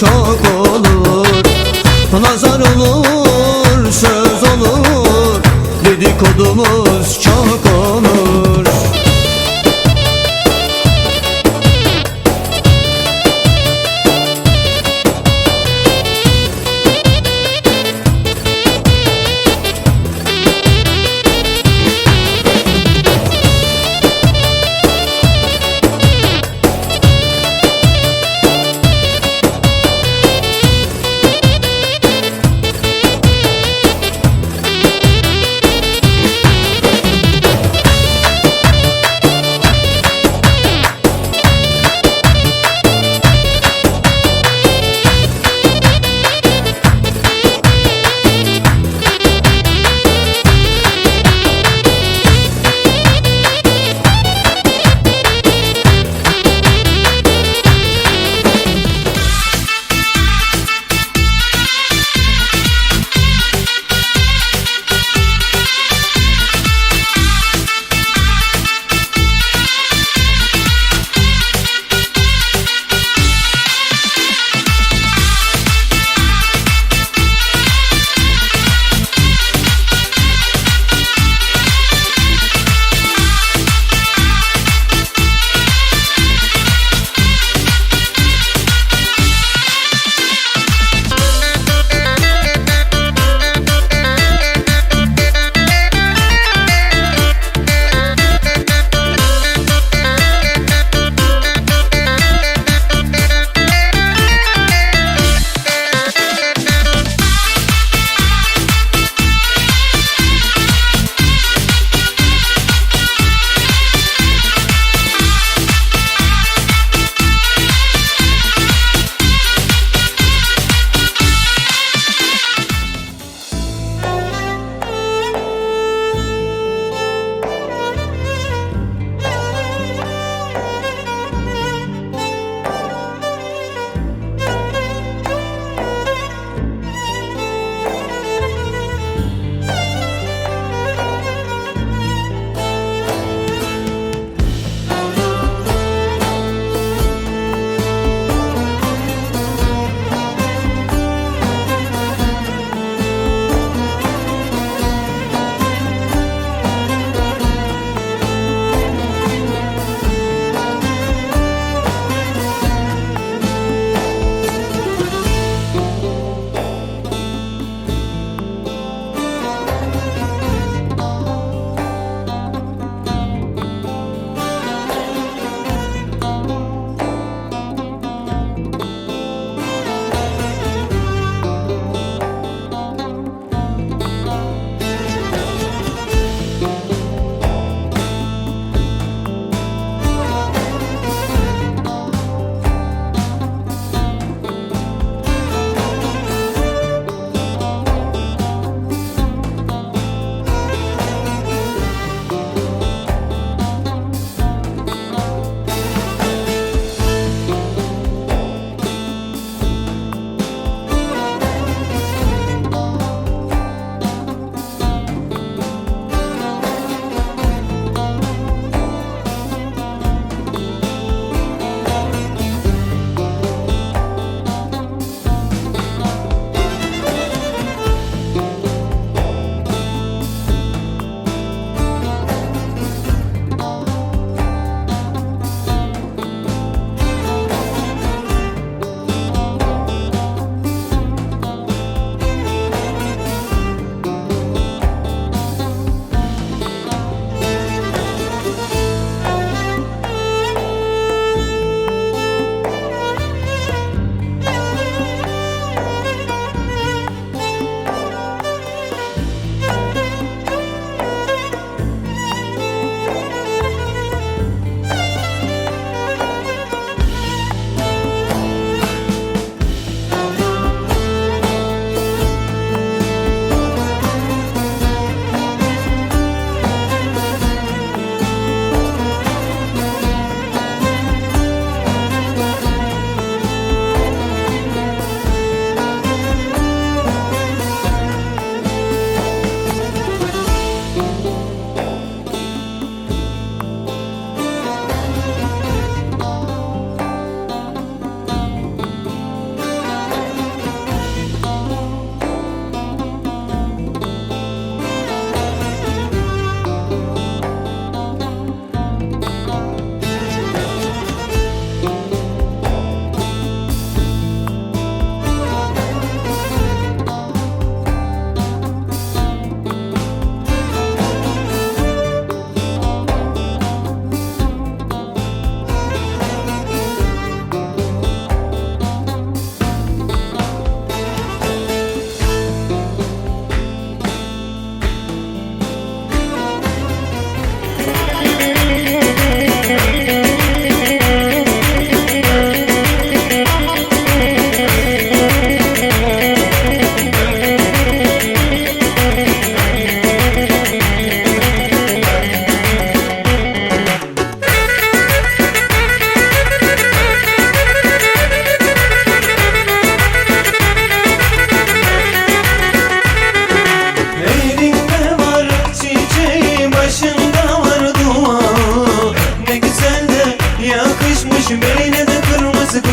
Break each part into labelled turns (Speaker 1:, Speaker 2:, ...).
Speaker 1: çok olur. Nazar olur söz olur. Dedikodumuz çok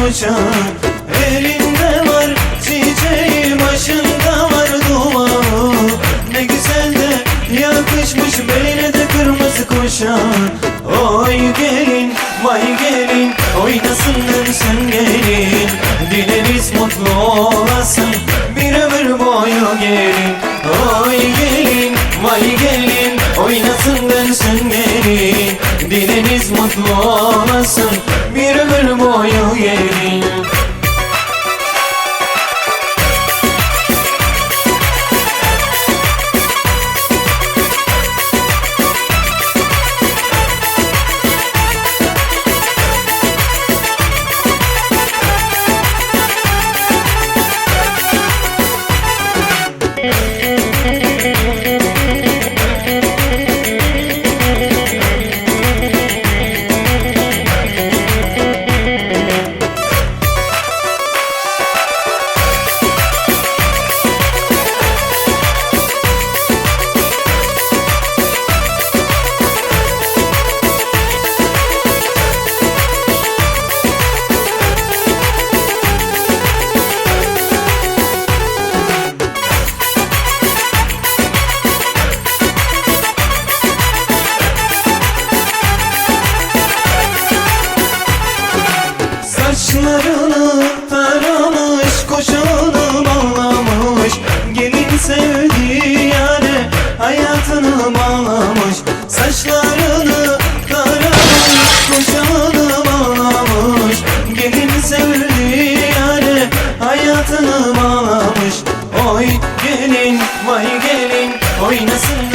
Speaker 1: paşa Elinde var çiçeği başında var duvağı Ne güzel de yakışmış beline de kırmızı
Speaker 2: koşa. Oy gelin vay gelin oynasınlar sen gelin. Bağlamış Oy gelin vay gelin Oynasın. dönsün gelin